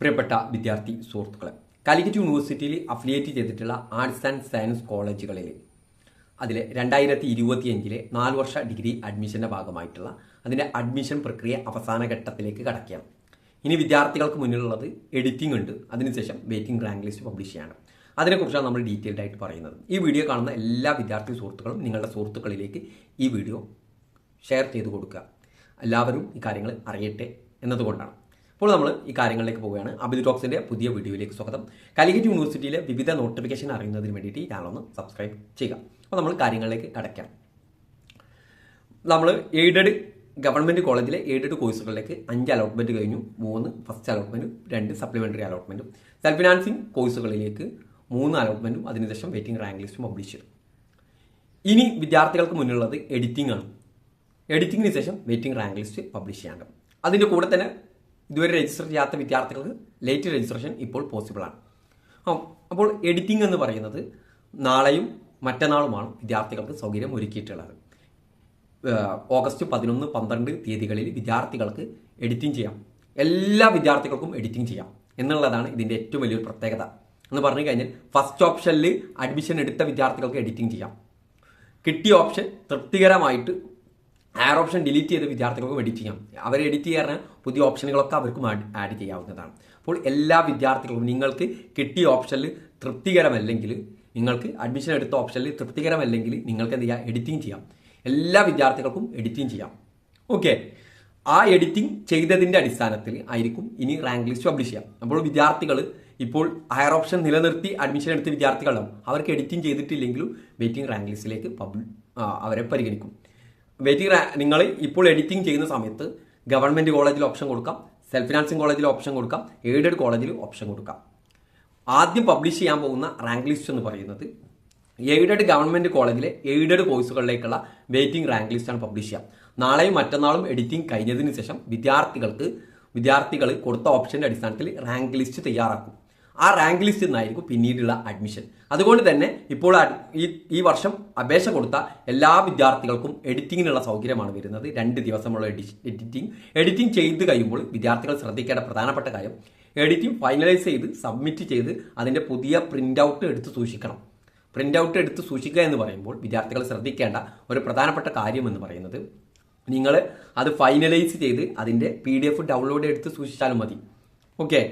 പ്രിയപ്പെട്ട വിദ്യാർത്ഥി സുഹൃത്തുക്കളെ കാലിക്കറ്റ് യൂണിവേഴ്സിറ്റിയിൽ അഫിലിയേറ്റ് ചെയ്തിട്ടുള്ള ആർട്സ് ആൻഡ് സയൻസ് കോളേജുകളിൽ അതിൽ രണ്ടായിരത്തി ഇരുപത്തിയഞ്ചിലെ നാല് വർഷ ഡിഗ്രി അഡ്മിഷന്റെ ഭാഗമായിട്ടുള്ള അതിന്റെ അഡ്മിഷൻ പ്രക്രിയ അവസാന ഘട്ടത്തിലേക്ക് കടക്കുകയാണ്. ഇനി വിദ്യാർത്ഥികൾക്ക് മുന്നിലുള്ളത് എഡിറ്റിംഗ് ഉണ്ട്. അതിനുശേഷം വെയിറ്റിംഗ് റാങ്ക് ലിസ്റ്റ് പബ്ലിഷ് ചെയ്യണം. അതിനെക്കുറിച്ചാണ് നമ്മൾ ഡീറ്റെയിൽഡ് ആയിട്ട് പറയുന്നത്. ഈ വീഡിയോ കാണുന്ന എല്ലാ വിദ്യാർത്ഥി സുഹൃത്തുക്കളും നിങ്ങളുടെ സുഹൃത്തുക്കളിലേക്ക് ഈ വീഡിയോ ഷെയർ ചെയ്ത് കൊടുക്കുക. എല്ലാവരും ഈ കാര്യങ്ങൾ അറിയട്ടെ എന്നതുകൊണ്ടാണ്. അപ്പോൾ നമ്മൾ ഈ കാര്യങ്ങളിലേക്ക് പോവുകയാണ്. അബിദ് ടോക്സിന്റെ പുതിയ വീഡിയോയിലേക്ക് സ്വാഗതം. കാലിക്കറ്റ് യൂണിവേഴ്സിറ്റിയിലെ വിവിധ നോട്ടിഫിക്കേഷൻ അറിയുന്നതിന് വേണ്ടിയിട്ട് ഒന്ന് സബ്സ്ക്രൈബ് ചെയ്യുക. അപ്പോൾ നമ്മൾ കാര്യങ്ങളിലേക്ക് കടക്കാം. നമ്മൾ എയ്ഡഡ് ഗവൺമെന്റ് കോളേജിലെ എയ്ഡഡ് കോഴ്സുകളിലേക്ക് അഞ്ച് അലോട്ട്മെന്റ് കഴിഞ്ഞു. മൂന്ന് ഫസ്റ്റ് അലോട്ട്മെന്റും രണ്ട് സപ്ലിമെന്ററി അലോട്ട്മെന്റും സെൽഫ് ഫിനാൻസിങ് കോഴ്സുകളിലേക്ക് മൂന്ന് അലോട്ട്മെന്റും അതിനുശേഷം വെയിറ്റിംഗ് റാങ്ക് ലിസ്റ്റും പബ്ലിഷ് ചെയ്തു. ഇനി വിദ്യാർത്ഥികൾക്ക് മുന്നിലുള്ളത് എഡിറ്റിംഗ് ആണ്. എഡിറ്റിങ്ങിന് ശേഷം വെയിറ്റിംഗ് റാങ്ക് ലിസ്റ്റ് പബ്ലിഷ് ചെയ്യാണ്ട് അതിന്റെ കൂടെ തന്നെ ഇതുവരെ രജിസ്റ്റർ ചെയ്യാത്ത വിദ്യാർത്ഥികൾക്ക് ലേറ്റ് രജിസ്ട്രേഷൻ ഇപ്പോൾ ആ, അപ്പോൾ എഡിറ്റിംഗ് എന്ന് പറയുന്നത് നാളെയും മറ്റന്നാളുമാണ് വിദ്യാർത്ഥികൾക്ക് സൗകര്യം ഒരുക്കിയിട്ടുള്ളത്. ഓഗസ്റ്റ് പതിനൊന്ന് പന്ത്രണ്ട് തീയതികളിൽ വിദ്യാർത്ഥികൾക്ക് എഡിറ്റിംഗ് ചെയ്യാം. എല്ലാ വിദ്യാർത്ഥികൾക്കും എഡിറ്റിംഗ് ചെയ്യാം എന്നുള്ളതാണ് ഇതിന്റെ ഏറ്റവും വലിയൊരു പ്രത്യേകത. എന്ന് പറഞ്ഞു കഴിഞ്ഞാൽ ഫസ്റ്റ് ഓപ്ഷനിൽ അഡ്മിഷൻ എടുത്ത വിദ്യാർത്ഥികൾക്ക് എഡിറ്റിംഗ് ചെയ്യാം. കിട്ടിയ ഓപ്ഷൻ തൃപ്തികരമായിട്ട് ആർ ഓപ്ഷൻ ഡിലീറ്റ് ചെയ്ത വിദ്യാർത്ഥികൾക്കും എഡിറ്റ് ചെയ്യാം. അവരെ എഡിറ്റ് ചെയ്യാൻ പുതിയ ഓപ്ഷനുകളൊക്കെ അവർക്കും ആഡ് ചെയ്യാവുന്നതാണ്. അപ്പോൾ എല്ലാ വിദ്യാർത്ഥികൾക്കും നിങ്ങൾക്ക് കിട്ടിയ ഓപ്ഷനിൽ തൃപ്തികരമല്ലെങ്കിൽ നിങ്ങൾക്ക് അഡ്മിഷൻ എടുത്ത ഓപ്ഷനിൽ തൃപ്തികരമല്ലെങ്കിൽ നിങ്ങൾക്ക് എന്ത് ചെയ്യാം? എഡിറ്റിംഗ് ചെയ്യാം. എല്ലാ വിദ്യാർത്ഥികൾക്കും എഡിറ്റിംഗ് ചെയ്യാം. ഓക്കെ ആ എഡിറ്റിംഗ് ചെയ്തതിന്റെ അടിസ്ഥാനത്തിൽ ആയിരിക്കും ഇനി റാങ്ക് ലിസ്റ്റ് പബ്ലിഷ് ചെയ്യാം. അപ്പോൾ വിദ്യാർത്ഥികൾ ഇപ്പോൾ ഹയർ ഓപ്ഷൻ നിലനിർത്തി അഡ്മിഷൻ എടുത്ത വിദ്യാർത്ഥികളുണ്ടാവും. അവർക്ക് എഡിറ്റിംഗ് ചെയ്തിട്ടില്ലെങ്കിലും വെയിറ്റിംഗ് റാങ്ക് ലിസ്റ്റിലേക്ക് പബ്ലി അവരെ പരിഗണിക്കും. വെയിറ്റിംഗ് നിങ്ങൾ ഇപ്പോൾ എഡിറ്റിംഗ് ചെയ്യുന്ന സമയത്ത് ഗവൺമെന്റ് കോളേജിൽ ഓപ്ഷൻ കൊടുക്കാം സെൽഫ് ഫിനാൻസിങ് കോളേജിൽ ഓപ്ഷൻ കൊടുക്കാം എയ്ഡഡ് കോളേജിൽ ഓപ്ഷൻ കൊടുക്കാം. ആദ്യം പബ്ലിഷ് ചെയ്യാൻ പോകുന്ന റാങ്ക് ലിസ്റ്റ് എന്ന് പറയുന്നത് എയ്ഡഡ് ഗവൺമെന്റ് കോളേജിലെ എയ്ഡഡ് കോഴ്സുകളിലേക്കുള്ള വെയിറ്റിംഗ് റാങ്ക് ലിസ്റ്റാണ് പബ്ലിഷ് ചെയ്യാം. നാളെയും മറ്റന്നാളും എഡിറ്റിംഗ് കഴിഞ്ഞതിന് ശേഷം വിദ്യാർത്ഥികൾക്ക് വിദ്യാർത്ഥികൾ കൊടുത്ത ഓപ്ഷന്റെ അടിസ്ഥാനത്തിൽ റാങ്ക് ലിസ്റ്റ് തയ്യാറാക്കും. ആ റാങ്ക് ലിസ്റ്റിൽ നിന്നായിരിക്കും പിന്നീടുള്ള അഡ്മിഷൻ അതുകൊണ്ട് തന്നെ ഇപ്പോൾ ഈ ഈ വർഷം അപേക്ഷ കൊടുത്ത എല്ലാ വിദ്യാർത്ഥികൾക്കും എഡിറ്റിങ്ങിനുള്ള സൗകര്യമാണ് വരുന്നത്. രണ്ട് ദിവസമുള്ള എഡിറ്റിംഗ് എഡിറ്റിംഗ് ചെയ്ത് കഴിയുമ്പോൾ വിദ്യാർത്ഥികൾ ശ്രദ്ധിക്കേണ്ട പ്രധാനപ്പെട്ട കാര്യം എഡിറ്റിംഗ് ഫൈനലൈസ് ചെയ്ത് സബ്മിറ്റ് ചെയ്ത് അതിന്റെ പുതിയ പ്രിന്റ് ഔട്ട് എടുത്ത് സൂക്ഷിക്കണം. പ്രിന്റ് ഔട്ട് എടുത്ത് സൂക്ഷിക്കുക എന്ന് പറയുമ്പോൾ വിദ്യാർത്ഥികൾ ശ്രദ്ധിക്കേണ്ട ഒരു പ്രധാനപ്പെട്ട കാര്യം എന്ന് പറയുന്നത് നിങ്ങൾ അത് ഫൈനലൈസ് ചെയ്ത് അതിന്റെ പി ഡൗൺലോഡ് എടുത്ത് സൂക്ഷിച്ചാലും മതി. ഓക്കെ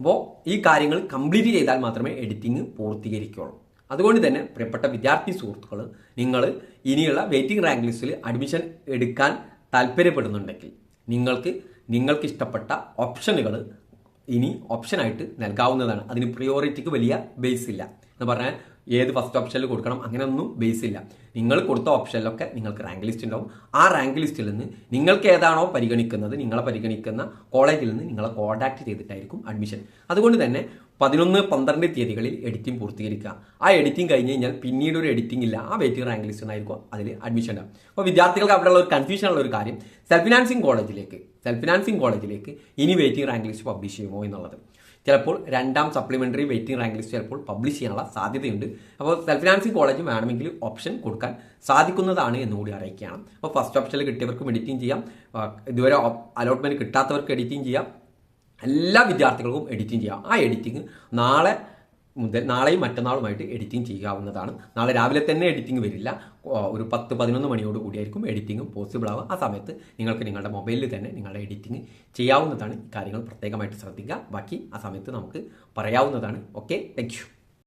അപ്പോൾ ഈ കാര്യങ്ങൾ കംപ്ലീറ്റ് ചെയ്താൽ മാത്രമേ എഡിറ്റിംഗ് പൂർത്തീകരിക്കുകയുള്ളൂ അതുകൊണ്ട് തന്നെ പ്രിയപ്പെട്ട വിദ്യാർത്ഥി സുഹൃത്തുക്കൾ നിങ്ങൾ ഇനിയുള്ള വെയിറ്റിംഗ് റാങ്ക് ലിസ്റ്റിൽ അഡ്മിഷൻ എടുക്കാൻ താല്പര്യപ്പെടുന്നുണ്ടെങ്കിൽ നിങ്ങൾക്ക് നിങ്ങൾക്ക് ഇഷ്ടപ്പെട്ട ഓപ്ഷനുകൾ ഇനി ഓപ്ഷനായിട്ട് നൽകാവുന്നതാണ്. അതിന് പ്രിയോറിറ്റിക്ക് വലിയ ബേസ് ഇല്ല. എന്ന് പറഞ്ഞാൽ ഏത് ഫസ്റ്റ് ഓപ്ഷനിൽ കൊടുക്കണം അങ്ങനെയൊന്നും ബേസ് ഇല്ല. നിങ്ങൾ കൊടുത്ത ഓപ്ഷനിലൊക്കെ നിങ്ങൾക്ക് റാങ്ക് ലിസ്റ്റ് ഉണ്ടാവും ആ റാങ്ക് ലിസ്റ്റിൽ നിന്ന് നിങ്ങൾക്ക് ഏതാണോ പരിഗണിക്കുന്നത് നിങ്ങളെ പരിഗണിക്കുന്ന കോളേജിൽ നിന്ന് നിങ്ങളെ കോൺടാക്ട് ചെയ്തിട്ടായിരിക്കും അഡ്മിഷൻ അതുകൊണ്ട് തന്നെ പതിനൊന്ന് പന്ത്രണ്ട് തീയതികളിൽ എഡിറ്റിംഗ് പൂർത്തീകരിക്കുക. ആ എഡിറ്റിംഗ് കഴിഞ്ഞ് കഴിഞ്ഞാൽ പിന്നീട് ഒരു എഡിറ്റിംഗ് ഇല്ല. ആ വെയിറ്റിംഗ് റാങ്ക് ലിസ്റ്റ് ഉണ്ടായിരിക്കും അതിൽ അഡ്മിഷൻ ഉണ്ടാവും അപ്പോൾ വിദ്യാർത്ഥികൾക്ക് അവിടെയുള്ള ഒരു കൺഫ്യൂഷൻ ഉള്ള ഒരു കാര്യം സെൽഫ് ഫിനാൻസിങ് കോളേജിലേക്ക് സെൽഫ് ഫിനാൻസിങ് കോളേജിലേക്ക് ഇനി വെയിറ്റിംഗ് റാങ്ക് ലിസ്റ്റ് പബ്ലിഷ് ചെയ്യുമോ എന്നുള്ളത്. ചിലപ്പോൾ രണ്ടാം സപ്ലിമെന്ററി വെയിറ്റിംഗ് റാങ്ക് ലിസ്റ്റ് ചിലപ്പോൾ പബ്ലിഷ് ചെയ്യാനുള്ള സാധ്യതയുണ്ട്. അപ്പോൾ സെൽഫ് ഫിനാൻസിങ് കോളേജ് വേണമെങ്കിൽ ഓപ്ഷൻ കൊടുക്കാൻ സാധിക്കുന്നതാണ് എന്നുകൂടി അറിയിക്കുകയാണ്. അപ്പോൾ ഫസ്റ്റ് ഓപ്ഷനിൽ കിട്ടിയവർക്ക് എഡിറ്റിംഗ് ചെയ്യാം. ഇതുവരെ അലോട്ട്മെന്റ് കിട്ടാത്തവർക്ക് എഡിറ്റിംഗ് ചെയ്യാം. എല്ലാ വിദ്യാർത്ഥികൾക്കും എഡിറ്റിംഗ് ചെയ്യാം. ആ എഡിറ്റിംഗ് നാളെ മുതൽ നാളെയും മറ്റന്നാളുമായിട്ട് എഡിറ്റിംഗ് ചെയ്യാവുന്നതാണ്. നാളെ രാവിലെ തന്നെ എഡിറ്റിംഗ് വരില്ല. ഒരു പത്ത് പതിനൊന്ന് മണിയോട് കൂടിയായിരിക്കും എഡിറ്റിംഗ് പോസിബിൾ ആവുക. ആ സമയത്ത് നിങ്ങൾക്ക് നിങ്ങളുടെ മൊബൈലിൽ തന്നെ നിങ്ങളുടെ എഡിറ്റിംഗ് ചെയ്യാവുന്നതാണ്. കാര്യങ്ങൾ പ്രത്യേകമായിട്ട് ശ്രദ്ധിക്കുക. ബാക്കി ആ സമയത്ത് നമുക്ക് പറയാവുന്നതാണ്. Okay thank